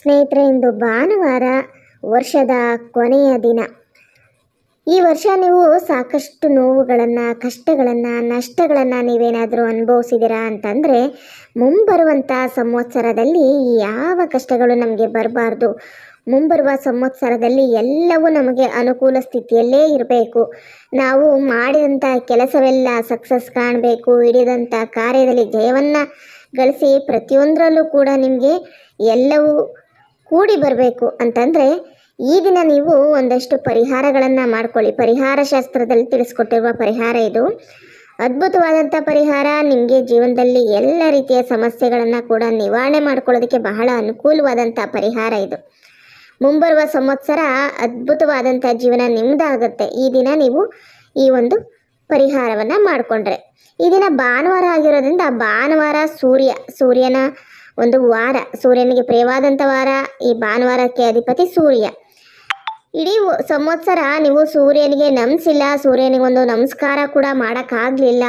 ಸ್ನೇಹಿತರೆ, ಇಂದು ಭಾನುವಾರ ವರ್ಷದ ಕೊನೆಯ ದಿನ. ಈ ವರ್ಷ ನೀವು ಸಾಕಷ್ಟು ನೋವುಗಳನ್ನು, ಕಷ್ಟಗಳನ್ನು, ನಷ್ಟಗಳನ್ನು ನೀವೇನಾದರೂ ಅನುಭವಿಸಿದ್ದೀರಾ ಅಂತಂದರೆ ಮುಂಬರುವಂಥ ಸಂವತ್ಸರದಲ್ಲಿ ಯಾವ ಕಷ್ಟಗಳು ನಮಗೆ ಬರಬಾರ್ದು. ಮುಂಬರುವ ಸಂವತ್ಸರದಲ್ಲಿ ಎಲ್ಲವೂ ನಮಗೆ ಅನುಕೂಲ ಸ್ಥಿತಿಯಲ್ಲೇ ಇರಬೇಕು. ನಾವು ಮಾಡಿದಂಥ ಕೆಲಸವೆಲ್ಲ ಸಕ್ಸಸ್ ಕಾಣಬೇಕು. ಹಿಡಿದಂಥ ಕಾರ್ಯದಲ್ಲಿ ಜಯವನ್ನು ಗಳಿಸಿ ಪ್ರತಿಯೊಂದರಲ್ಲೂ ಕೂಡ ನಿಮಗೆ ಎಲ್ಲವೂ ಕೂಡಿ ಬರಬೇಕು ಅಂತಂದರೆ ಈ ದಿನ ನೀವು ಒಂದಷ್ಟು ಪರಿಹಾರಗಳನ್ನು ಮಾಡ್ಕೊಳ್ಳಿ. ಪರಿಹಾರ ಶಾಸ್ತ್ರದಲ್ಲಿ ತಿಳಿಸ್ಕೊಟ್ಟಿರುವ ಪರಿಹಾರ ಇದು. ಅದ್ಭುತವಾದಂಥ ಪರಿಹಾರ. ನಿಮಗೆ ಜೀವನದಲ್ಲಿ ಎಲ್ಲ ರೀತಿಯ ಸಮಸ್ಯೆಗಳನ್ನು ಕೂಡ ನಿವಾರಣೆ ಮಾಡ್ಕೊಳ್ಳೋದಕ್ಕೆ ಬಹಳ ಅನುಕೂಲವಾದಂಥ ಪರಿಹಾರ ಇದು. ಮುಂಬರುವ ಸಂವತ್ಸರ ಅದ್ಭುತವಾದಂಥ ಜೀವನ ನಿಮ್ಮದಾಗುತ್ತೆ ಈ ದಿನ ನೀವು ಈ ಒಂದು ಪರಿಹಾರವನ್ನು ಮಾಡಿಕೊಂಡ್ರೆ. ಈ ದಿನ ಭಾನುವಾರ ಆಗಿರೋದ್ರಿಂದ ಭಾನುವಾರ ಸೂರ್ಯ, ಸೂರ್ಯನ ಒಂದು ವಾರ, ಸೂರ್ಯನಿಗೆ ಪ್ರಿಯವಾದಂಥ ವಾರ, ಈ ಭಾನುವಾರಕ್ಕೆ ಅಧಿಪತಿ ಸೂರ್ಯ. ಇಡೀ ಸಂವತ್ಸರ ನೀವು ಸೂರ್ಯನಿಗೆ ನಮಿಸಿಲ್ಲ ಸೂರ್ಯನಿಗೆ ಒಂದು ನಮಸ್ಕಾರ ಕೂಡ ಮಾಡೋಕ್ಕಾಗಲಿಲ್ಲ.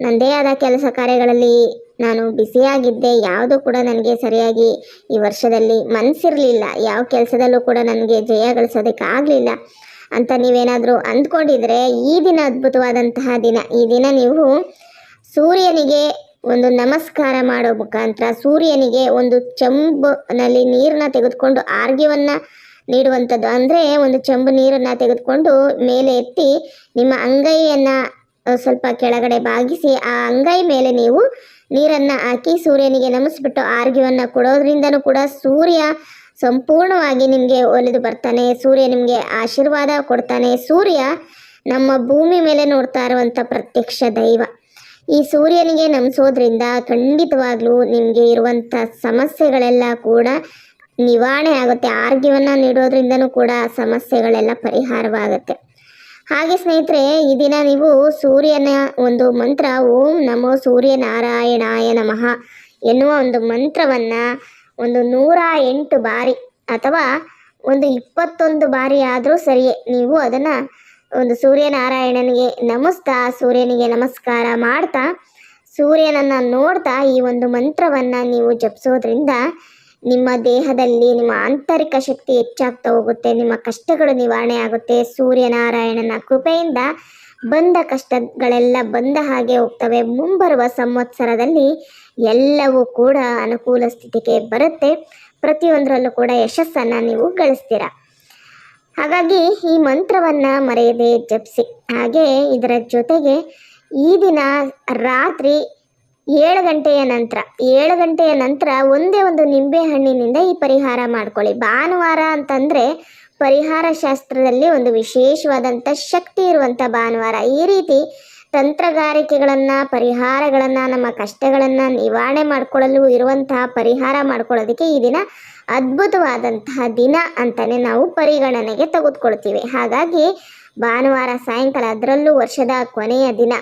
ನನ್ನದೇ ಆದ ಕೆಲಸ ಕಾರ್ಯಗಳಲ್ಲಿ ನಾನು ಬಿಸಿಯಾಗಿದ್ದೆ ಯಾವುದು ಕೂಡ ನನಗೆ ಸರಿಯಾಗಿ ಈ ವರ್ಷದಲ್ಲಿ ಮನಸ್ಸಿರಲಿಲ್ಲ ಯಾವ ಕೆಲಸದಲ್ಲೂ ಕೂಡ ನನಗೆ ಜಯ ಗಳಿಸೋದಕ್ಕೆ ಆಗಲಿಲ್ಲ ಅಂತ ನೀವೇನಾದರೂ ಅಂದ್ಕೊಂಡಿದ್ರೆ, ಈ ದಿನ ಅದ್ಭುತವಾದಂತಹ ದಿನ. ಈ ದಿನ ನೀವು ಸೂರ್ಯನಿಗೆ ಒಂದು ನಮಸ್ಕಾರ ಮಾಡೋ ಮುಖಾಂತರ ಸೂರ್ಯನಿಗೆ ಒಂದು ಚಂಬನಲ್ಲಿ ನೀರನ್ನ ತೆಗೆದುಕೊಂಡು ಆರ್ಗ್ಯವನ್ನು ನೀಡುವಂಥದ್ದು. ಅಂದರೆ ಒಂದು ಚಂಬು ನೀರನ್ನು ತೆಗೆದುಕೊಂಡು ಮೇಲೆ ಎತ್ತಿ ನಿಮ್ಮ ಅಂಗೈಯನ್ನು ಸ್ವಲ್ಪ ಕೆಳಗಡೆ ಬಾಗಿಸಿ ಆ ಅಂಗೈ ಮೇಲೆ ನೀವು ನೀರನ್ನು ಹಾಕಿ ಸೂರ್ಯನಿಗೆ ನಮಿಸ್ಬಿಟ್ಟು ಆರ್ಗ್ಯವನ್ನು ಕೊಡೋದ್ರಿಂದನೂ ಕೂಡ ಸೂರ್ಯ ಸಂಪೂರ್ಣವಾಗಿ ನಿಮಗೆ ಒಲಿದು ಬರ್ತಾನೆ, ಸೂರ್ಯ ನಿಮಗೆ ಆಶೀರ್ವಾದ ಕೊಡ್ತಾನೆ. ಸೂರ್ಯ ನಮ್ಮ ಭೂಮಿ ಮೇಲೆ ನೋಡ್ತಾ ಇರುವಂಥ ಪ್ರತ್ಯಕ್ಷ ದೈವ. ಈ ಸೂರ್ಯನಿಗೆ ನಮಿಸೋದ್ರಿಂದ ಖಂಡಿತವಾಗ್ಲೂ ನಿಮಗೆ ಇರುವಂಥ ಸಮಸ್ಯೆಗಳೆಲ್ಲ ಕೂಡ ನಿವಾರಣೆ ಆಗುತ್ತೆ. ಆರೋಗ್ಯವನ್ನು ನೀಡೋದ್ರಿಂದನೂ ಕೂಡ ಸಮಸ್ಯೆಗಳೆಲ್ಲ ಪರಿಹಾರವಾಗುತ್ತೆ. ಹಾಗೆ ಸ್ನೇಹಿತರೆ, ಈ ದಿನ ನೀವು ಸೂರ್ಯನ ಒಂದು ಮಂತ್ರ ಓಂ ನಮೋ ಸೂರ್ಯನಾರಾಯಣಾಯ ನಮಃ ಎನ್ನುವ ಒಂದು ಮಂತ್ರವನ್ನು ಒಂದು ನೂರ ಎಂಟು ಬಾರಿ ಅಥವಾ ಒಂದು ಇಪ್ಪತ್ತೊಂದು ಬಾರಿ ಆದರೂ ಸರಿಯೇ ನೀವು ಅದನ್ನು ಒಂದು ಸೂರ್ಯನಾರಾಯಣನಿಗೆ ನಮಿಸ್ತಾ, ಸೂರ್ಯನಿಗೆ ನಮಸ್ಕಾರ ಮಾಡ್ತಾ, ಸೂರ್ಯನನ್ನು ನೋಡ್ತಾ ಈ ಒಂದು ಮಂತ್ರವನ್ನು ನೀವು ಜಪಿಸೋದ್ರಿಂದ ನಿಮ್ಮ ದೇಹದಲ್ಲಿ ನಿಮ್ಮ ಆಂತರಿಕ ಶಕ್ತಿ ಹೆಚ್ಚಾಗ್ತಾ ಹೋಗುತ್ತೆ, ನಿಮ್ಮ ಕಷ್ಟಗಳು ನಿವಾರಣೆ ಆಗುತ್ತೆ. ಸೂರ್ಯನಾರಾಯಣನ ಕೃಪೆಯಿಂದ ಬಂದ ಕಷ್ಟಗಳೆಲ್ಲ ಬಂದ ಹಾಗೆ ಹೋಗ್ತವೆ. ಮುಂಬರುವ ಸಂವತ್ಸರದಲ್ಲಿ ಎಲ್ಲವೂ ಕೂಡ ಅನುಕೂಲ ಸ್ಥಿತಿಗೆ ಬರುತ್ತೆ. ಪ್ರತಿಯೊಂದರಲ್ಲೂ ಕೂಡ ಯಶಸ್ಸನ್ನು ನೀವು ಗಳಿಸ್ತೀರ? ಹಾಗಾಗಿ ಈ ಮಂತ್ರವನ್ನು ಮರೆಯದೆ ಜಪಿಸಿ. ಹಾಗೆ ಇದರ ಜೊತೆಗೆ ಈ ದಿನ ರಾತ್ರಿ ಏಳು ಗಂಟೆಯ ನಂತರ, ಏಳು ಗಂಟೆಯ ನಂತರ ಒಂದೇ ಒಂದು ನಿಂಬೆ ಹಣ್ಣಿನಿಂದ ಈ ಪರಿಹಾರ ಮಾಡ್ಕೊಳ್ಳಿ. ಭಾನುವಾರ ಅಂತಂದರೆ ಪರಿಹಾರ ಶಾಸ್ತ್ರದಲ್ಲಿ ಒಂದು ವಿಶೇಷವಾದಂಥ ಶಕ್ತಿ ಇರುವಂಥ ಭಾನುವಾರ. ಈ ರೀತಿ ತಂತ್ರಗಾರಿಕೆಗಳನ್ನು, ಪರಿಹಾರಗಳನ್ನು, ನಮ್ಮ ಕಷ್ಟಗಳನ್ನು ನಿವಾರಣೆ ಮಾಡಿಕೊಳ್ಳಲು ಇರುವಂತಹ ಪರಿಹಾರ ಮಾಡ್ಕೊಳ್ಳೋದಕ್ಕೆ ಈ ದಿನ ಅದ್ಭುತವಾದಂತಹ ದಿನ ಅಂತಲೇ ನಾವು ಪರಿಗಣನೆಗೆ ತೆಗೆದುಕೊಳ್ತೀವಿ. ಹಾಗಾಗಿ ಭಾನುವಾರ, ಸಾಯಂಕಾಲ ಅದರಲ್ಲೂ ವರ್ಷದ ಕೊನೆಯ ದಿನ.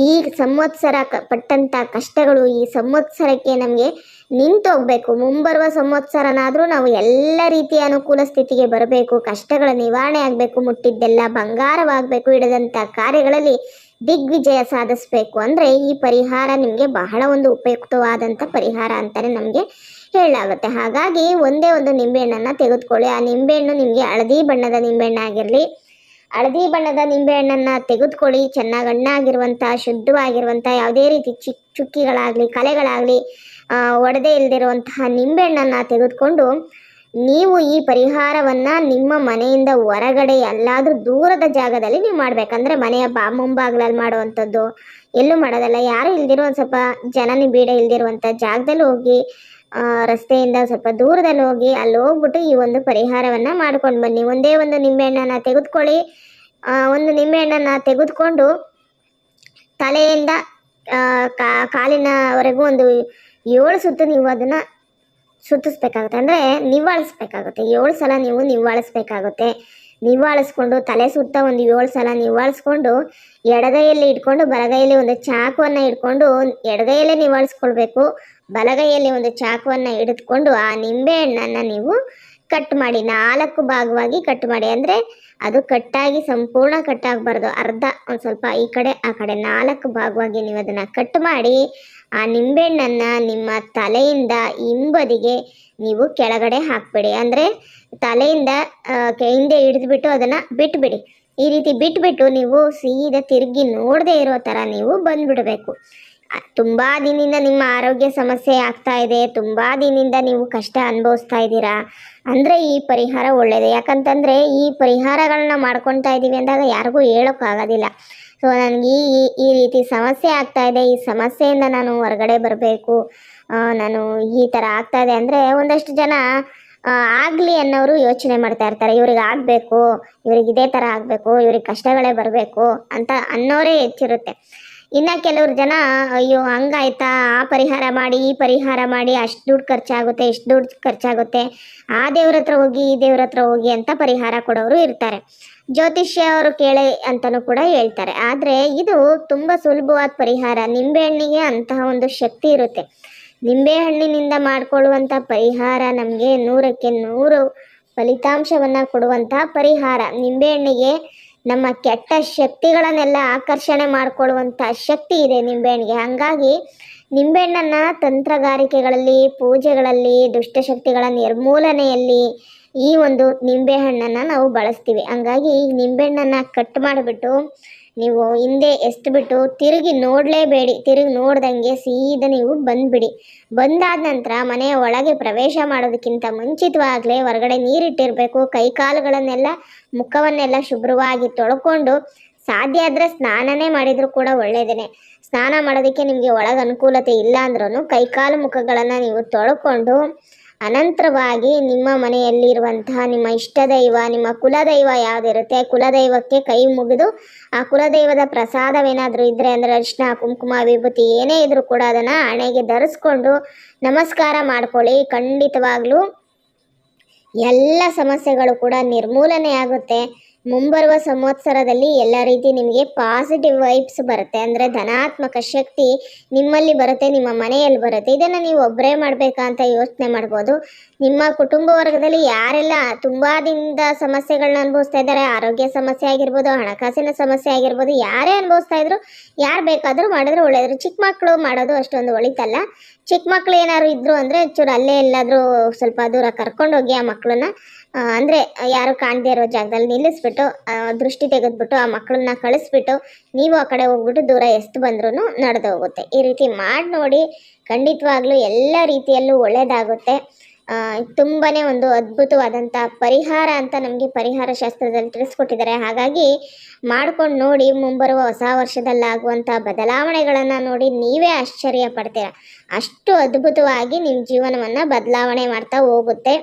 ಈ ಸಂವತ್ಸರ ಕ ಪಟ್ಟಂಥ ಕಷ್ಟಗಳು ಈ ಸಂವತ್ಸರಕ್ಕೆ ನಮಗೆ ನಿಂತೋಗ್ಬೇಕು. ಮುಂಬರುವ ಸಂವತ್ಸರನಾದರೂ ನಾವು ಎಲ್ಲ ರೀತಿಯ ಅನುಕೂಲ ಸ್ಥಿತಿಗೆ ಬರಬೇಕು. ಕಷ್ಟಗಳ ನಿವಾರಣೆ ಆಗಬೇಕು. ಮುಟ್ಟಿದ್ದೆಲ್ಲ ಬಂಗಾರವಾಗಬೇಕು. ಹಿಡಿದಂಥ ಕಾರ್ಯಗಳಲ್ಲಿ ದಿಗ್ವಿಜಯ ಸಾಧಿಸಬೇಕು ಅಂದರೆ ಈ ಪರಿಹಾರ ನಿಮಗೆ ಬಹಳ ಒಂದು ಉಪಯುಕ್ತವಾದಂಥ ಪರಿಹಾರ ಅಂತಲೇ ನಮಗೆ ಹೇಳಲಾಗುತ್ತೆ. ಹಾಗಾಗಿ ಒಂದೇ ಒಂದು ನಿಂಬೆಹಣ್ಣನ್ನು ತೆಗೆದುಕೊಳ್ಳಿ. ಆ ನಿಂಬೆಹಣ್ಣು ನಿಮಗೆ ಹಳದಿ ಬಣ್ಣದ ನಿಂಬೆಹಣ್ಣು ಆಗಿರಲಿ, ಹಳದಿ ಬಣ್ಣದ ನಿಂಬೆಹಣ್ಣನ್ನು ತೆಗೆದುಕೊಳ್ಳಿ. ಚೆನ್ನಾಗಿ ಹಣ್ಣಾಗಿರುವಂಥ, ಶುದ್ಧವಾಗಿರುವಂಥ ಯಾವುದೇ ರೀತಿ ಚಿಕ್ಕ ಚುಕ್ಕಿಗಳಾಗಲಿ, ಕಲೆಗಳಾಗಲಿ ಒಡೆದೇ ಇಲ್ಲದಿರುವಂತಹ ನಿಂಬೆಹಣ್ಣನ್ನು ತೆಗೆದುಕೊಂಡು ನೀವು ಈ ಪರಿಹಾರವನ್ನು ನಿಮ್ಮ ಮನೆಯಿಂದ ಹೊರಗಡೆ ಎಲ್ಲಾದರೂ ದೂರದ ಜಾಗದಲ್ಲಿ ನೀವು ಮಾಡಬೇಕಂದ್ರೆ ಮನೆಯ ಬಾ ಮುಂಭಾಗದಲ್ಲಿ ಮಾಡುವಂಥದ್ದು, ಎಲ್ಲೂ ಮಾಡೋದಲ್ಲ. ಯಾರು ಇಲ್ದಿರೋ ಒಂದು ಸ್ವಲ್ಪ ಜನನಿ ಬೀಡ ಇಲ್ದಿರುವಂಥ ಜಾಗದಲ್ಲಿ ಹೋಗಿ ರಸ್ತೆಯಿಂದ ಸ್ವಲ್ಪ ದೂರದಲ್ಲಿ ಹೋಗಿ ಅಲ್ಲಿ ಹೋಗ್ಬಿಟ್ಟು ಈ ಒಂದು ಪರಿಹಾರವನ್ನು ಮಾಡ್ಕೊಂಡು ಬನ್ನಿ. ಒಂದೇ ಒಂದು ನಿಂಬೆಹಣ್ಣನ್ನು ತೆಗೆದುಕೊಳ್ಳಿ. ಒಂದು ನಿಂಬೆಹಣ್ಣನ್ನು ತೆಗೆದುಕೊಂಡು ತಲೆಯಿಂದ ಕಾಲಿನವರೆಗೂ ಒಂದು ಏಳು ಸುತ್ತು ನೀವು ಅದನ್ನು ಸುತ್ತಿಸ್ಬೇಕಾಗುತ್ತೆ. ಅಂದರೆ ನಿವಾಳಿಸ್ಬೇಕಾಗುತ್ತೆ ಏಳು ಸಲ ನೀವು ನಿವಾಳಿಸ್ಬೇಕಾಗುತ್ತೆ ನಿವಾಳಿಸ್ಕೊಂಡು ತಲೆ ಸುತ್ತ ಒಂದು ಏಳು ಸಲ ನಿವಾಳಿಸ್ಕೊಂಡು ಎಡಗೈಯಲ್ಲಿ ಇಟ್ಕೊಂಡು ಬಲಗೈಯಲ್ಲಿ ಒಂದು ಚಾಕುವನ್ನು ಇಟ್ಕೊಂಡು ಎಡಗೈಯಲ್ಲೇ ನಿವಾಳಿಸ್ಕೊಳ್ಬೇಕು ಬಲಗೈಯಲ್ಲಿ ಒಂದು ಚಾಕುವನ್ನು ಹಿಡಿದುಕೊಂಡು ಆ ನಿಂಬೆಹಣ್ಣನ್ನು ನೀವು ಕಟ್ ಮಾಡಿ, ನಾಲ್ಕು ಭಾಗವಾಗಿ ಕಟ್ ಮಾಡಿ. ಅಂದರೆ ಅದು ಕಟ್ಟಾಗಿ ಸಂಪೂರ್ಣ ಕಟ್ಟಾಗಬಾರ್ದು ಅರ್ಧ ಒಂದು ಸ್ವಲ್ಪ ಈ ಕಡೆ, ಆ ಕಡೆ ನಾಲ್ಕು ಭಾಗವಾಗಿ ನೀವು ಅದನ್ನು ಕಟ್ ಮಾಡಿ, ಆ ನಿಂಬೆಹಣ್ಣನ್ನು ನಿಮ್ಮ ತಲೆಯಿಂದ ಹಿಂಬದಿಗೆ ನೀವು ಕೆಳಗಡೆ ಹಾಕ್ಬೇಡಿ. ಅಂದರೆ ತಲೆಯಿಂದ ಹಿಂದೆ ಹಿಡಿದ್ಬಿಟ್ಟು ಅದನ್ನು ಬಿಟ್ಬಿಡಿ. ಈ ರೀತಿ ಬಿಟ್ಬಿಟ್ಟು ನೀವು ಸೀದಾ ತಿರುಗಿ ನೋಡದೇ ಇರೋ ಥರ ನೀವು ಬಂದ್ಬಿಡಬೇಕು. ತುಂಬ ದಿನದಿಂದ ನಿಮ್ಮ ಆರೋಗ್ಯ ಸಮಸ್ಯೆ ಆಗ್ತಾ ಇದೆ. ತುಂಬ ದಿನದಿಂದ ನೀವು ಕಷ್ಟ ಅನುಭವಿಸ್ತಾ ಇದ್ದೀರಾ. ಅಂದರೆ ಈ ಪರಿಹಾರ ಒಳ್ಳೆಯದು ಯಾಕಂತಂದರೆ ಈ ಪರಿಹಾರಗಳನ್ನ ಮಾಡ್ಕೊತಾ ಇದ್ದೀವಿ ಅಂದಾಗ ಯಾರಿಗೂ ಹೇಳೋಕ್ಕಾಗೋದಿಲ್ಲ ಸೊ ನನಗೆ ಈ, ಈ- ರೀತಿ ಸಮಸ್ಯೆ ಆಗ್ತಾ ಇದೆ. ಈ ಸಮಸ್ಯೆಯಿಂದ ನಾನು ಹೊರಗಡೆ ಬರಬೇಕು. ನಾನು ಈ ಥರ ಆಗ್ತಾ ಇದೆ ಅಂದರೆ ಒಂದಷ್ಟು ಜನ ಆಗಲಿ ಆಗ್ಲಿ ಅನ್ನೋರು ಯೋಚನೆ ಮಾಡ್ತಾ ಇರ್ತಾರೆ. ಇವ್ರಿಗೆ ಆಗಬೇಕು, ಇವ್ರಿಗೆ ಇದೇ ಥರ ಆಗಬೇಕು, ಇವ್ರಿಗೆ ಕಷ್ಟಗಳೇ ಬರಬೇಕು ಅಂತ ಅನ್ನೋರೇ ಹೆಚ್ಚಿರುತ್ತೆ. ಇನ್ನು ಕೆಲವ್ರು ಜನ, ಅಯ್ಯೋ, ಹಂಗಾಯ್ತಾ? ಆ ಪರಿಹಾರ ಮಾಡಿ, ಈ ಪರಿಹಾರ ಮಾಡಿ, ಅಷ್ಟು ದುಡ್ಡು ಖರ್ಚಾಗುತ್ತೆ, ಇಷ್ಟು ದುಡ್ಡು ಖರ್ಚಾಗುತ್ತೆ. ಆ ದೇವ್ರ ಹತ್ರ ಹೋಗಿ, ಈ ದೇವ್ರ ಹತ್ರ ಹೋಗಿ ಅಂತ ಪರಿಹಾರ ಕೊಡೋರು ಇರ್ತಾರೆ. ಜ್ಯೋತಿಷ್ಯ ಅವರು ಕೇಳಿ ಅಂತಲೂ ಕೂಡ ಹೇಳ್ತಾರೆ. ಆದರೆ ಇದು ತುಂಬ ಸುಲಭವಾದ ಪರಿಹಾರ. ನಿಂಬೆಹಣ್ಣಿಗೆ ಅಂತಹ ಒಂದು ಶಕ್ತಿ ಇರುತ್ತೆ. ನಿಂಬೆಹಣ್ಣಿನಿಂದ ಮಾಡಿಕೊಳ್ಳುವಂಥ ಪರಿಹಾರ ನಮಗೆ ನೂರಕ್ಕೆ ನೂರು ಫಲಿತಾಂಶವನ್ನು ಕೊಡುವಂತಹ ಪರಿಹಾರ. ನಿಂಬೆಹಣ್ಣಿಗೆ ನಮ್ಮ ಕೆಟ್ಟ ಶಕ್ತಿಗಳನ್ನೆಲ್ಲ ಆಕರ್ಷಣೆ ಮಾಡಿಕೊಳ್ಳುವಂಥ ಶಕ್ತಿ ಇದೆ ನಿಂಬೆಹಣ್ಣಿಗೆ. ಹಾಗಾಗಿ ನಿಂಬೆಹಣ್ಣನ್ನು ತಂತ್ರಗಾರಿಕೆಗಳಲ್ಲಿ, ಪೂಜೆಗಳಲ್ಲಿ, ದುಷ್ಟಶಕ್ತಿಗಳ ನಿರ್ಮೂಲನೆಯಲ್ಲಿ ಈ ಒಂದು ನಿಂಬೆಹಣ್ಣನ್ನು ನಾವು ಬಳಸ್ತೀವಿ. ಹಂಗಾಗಿ ಈ ನಿಂಬೆಹಣ್ಣನ್ನು ಕಟ್ ಮಾಡಿಬಿಟ್ಟು ನೀವು ಹಿಂದೆ ಎಸ್ಬಿಟ್ಟು ತಿರುಗಿ ನೋಡಲೇಬೇಡಿ, ತಿರುಗಿ ನೋಡ್ದಂಗೆ ಸೀದಾ ನೀವು ಬಂದ್ಬಿಡಿ. ಬಂದಾದ ನಂತರ ಮನೆಯ ಒಳಗೆ ಪ್ರವೇಶ ಮಾಡೋದಕ್ಕಿಂತ ಮುಂಚಿತವಾಗಲೇ ಹೊರಗಡೆ ನೀರಿಟ್ಟಿರಬೇಕು ಕೈಕಾಲುಗಳನ್ನೆಲ್ಲ ಮುಖವನ್ನೆಲ್ಲ ಶುಭ್ರವಾಗಿ ತೊಳ್ಕೊಂಡು ಸಾಧ್ಯ ಆದರೆ ಸ್ನಾನನೇ ಮಾಡಿದರೂ ಕೂಡ ಒಳ್ಳೆಯದೇ ಸ್ನಾನ ಮಾಡೋದಕ್ಕೆ ನಿಮಗೆ ಒಳಗೆ ಅನುಕೂಲತೆ ಇಲ್ಲ ಅಂದ್ರೂ ಕೈಕಾಲು ಮುಖಗಳನ್ನು ನೀವು ತೊಳ್ಕೊಂಡು ಅನಂತರವಾಗಿ ನಿಮ್ಮ ಮನೆಯಲ್ಲಿರುವಂತಹ ನಿಮ್ಮ ಇಷ್ಟದೈವ, ನಿಮ್ಮ ಕುಲದೈವ ಯಾವುದಿರುತ್ತೆ? ಕುಲದೈವಕ್ಕೆ ಕೈ ಮುಗಿದು ಆ ಕುಲದೈವದ ಪ್ರಸಾದವೇನಾದರೂ ಇದ್ದರೆ ಅಂದರೆ ಅರಿಶಿನ, ಕುಂಕುಮ, ವಿಭೂತಿ ಏನೇ ಇದ್ದರೂ ಕೂಡ ಅದನ್ನು ಹಣೆಗೆ ಧರಿಸ್ಕೊಂಡು ನಮಸ್ಕಾರ ಮಾಡ್ಕೊಳ್ಳಿ. ಖಂಡಿತವಾಗ್ಲೂ ಎಲ್ಲ ಸಮಸ್ಯೆಗಳು ಕೂಡ ನಿರ್ಮೂಲನೆ ಆಗುತ್ತೆ. ಮುಂಬರುವ ಸಂವತ್ಸರದಲ್ಲಿ ಎಲ್ಲ ರೀತಿ ನಿಮಗೆ ಪಾಸಿಟಿವ್ ವೈಬ್ಸ್ ಬರುತ್ತೆ. ಅಂದರೆ ಧನಾತ್ಮಕ ಶಕ್ತಿ ನಿಮ್ಮಲ್ಲಿ ಬರುತ್ತೆ, ನಿಮ್ಮ ಮನೆಯಲ್ಲಿ ಬರುತ್ತೆ. ಇದನ್ನು ನೀವು ಒಬ್ಬರೇ ಮಾಡಬೇಕಾ ಅಂತ ಯೋಚನೆ ಮಾಡ್ಬೋದು. ನಿಮ್ಮ ಕುಟುಂಬ ವರ್ಗದಲ್ಲಿ ಯಾರೆಲ್ಲ ತುಂಬ ದಿನದ ಸಮಸ್ಯೆಗಳನ್ನ ಅನುಭವಿಸ್ತಾ ಇದ್ದಾರೆ, ಆರೋಗ್ಯ ಸಮಸ್ಯೆ ಆಗಿರ್ಬೋದು, ಹಣಕಾಸಿನ ಸಮಸ್ಯೆ ಆಗಿರ್ಬೋದು, ಯಾರೇ ಅನುಭವಿಸ್ತಾ ಇದ್ರು, ಯಾರು ಬೇಕಾದರೂ ಮಾಡಿದ್ರೆ ಒಳ್ಳೆಯದು ಚಿಕ್ಕ ಮಕ್ಕಳು ಮಾಡೋದು ಅಷ್ಟೊಂದು ಒಳಿತಲ್ಲ. ಚಿಕ್ಕ ಮಕ್ಕಳು ಏನಾದ್ರು ಇದ್ರು ಅಂದರೆ ಚೂರು ಅಲ್ಲೇ ಎಲ್ಲಾದರೂ ಸ್ವಲ್ಪ ದೂರ ಕರ್ಕೊಂಡೋಗಿ ಆ ಮಕ್ಕಳನ್ನ ಅಂದರೆ ಯಾರು ಕಾಣದೇ ಇರೋ ಜಾಗದಲ್ಲಿ ನಿಲ್ಲಿಸ್ಬಿಟ್ಟು ದೃಷ್ಟಿ ತೆಗೆದ್ಬಿಟ್ಟು ಆ ಮಕ್ಕಳನ್ನ ಕಳಿಸ್ಬಿಟ್ಟು ನೀವು ಆ ಕಡೆ ಹೋಗ್ಬಿಟ್ಟು ದೂರ ಎಷ್ಟು ಬಂದ್ರೂ ನಡೆದು ಹೋಗುತ್ತೆ. ಈ ರೀತಿ ಮಾಡಿ ನೋಡಿ ಖಂಡಿತವಾಗ್ಲೂ ಎಲ್ಲ ರೀತಿಯಲ್ಲೂ ಒಳ್ಳೆಯದಾಗುತ್ತೆ ತುಂಬಾನೇ ಒಂದು ಅದ್ಭುತವಾದಂಥ ಪರಿಹಾರ ಅಂತ ನಮಗೆ ಪರಿಹಾರ ಶಾಸ್ತ್ರದಲ್ಲಿ ತಿಳಿಸ್ಕೊಟ್ಟಿದ್ದಾರೆ. ಹಾಗಾಗಿ ಮಾಡ್ಕೊಂಡು ನೋಡಿ ಮುಂಬರುವ ಹೊಸ ವರ್ಷದಲ್ಲಾಗುವಂಥ ಬದಲಾವಣೆಗಳನ್ನು ನೋಡಿ ನೀವೇ ಆಶ್ಚರ್ಯ ಪಡ್ತೀರ. ಅಷ್ಟು ಅದ್ಭುತವಾಗಿ ನಿಮ್ಮ ಜೀವನವನ್ನು ಬದಲಾವಣೆ ಮಾಡ್ತಾ ಹೋಗುತ್ತೆ.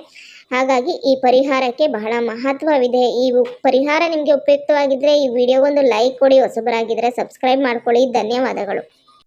ಹಾಗಾಗಿ ಈ ಪರಿಹಾರಕ್ಕೆ ಬಹಳ ಮಹತ್ವವಿದೆ. ಈ ಪರಿಹಾರ ನಿಮಗೆ ಉಪಯುಕ್ತವಾಗಿದ್ದರೆ ಈ ವಿಡಿಯೋಗೊಂದು ಲೈಕ್ ಕೊಡಿ ಹೊಸಬರಾಗಿದ್ದರೆ ಸಬ್ಸ್ಕ್ರೈಬ್ ಮಾಡ್ಕೊಳ್ಳಿ. ಧನ್ಯವಾದಗಳು.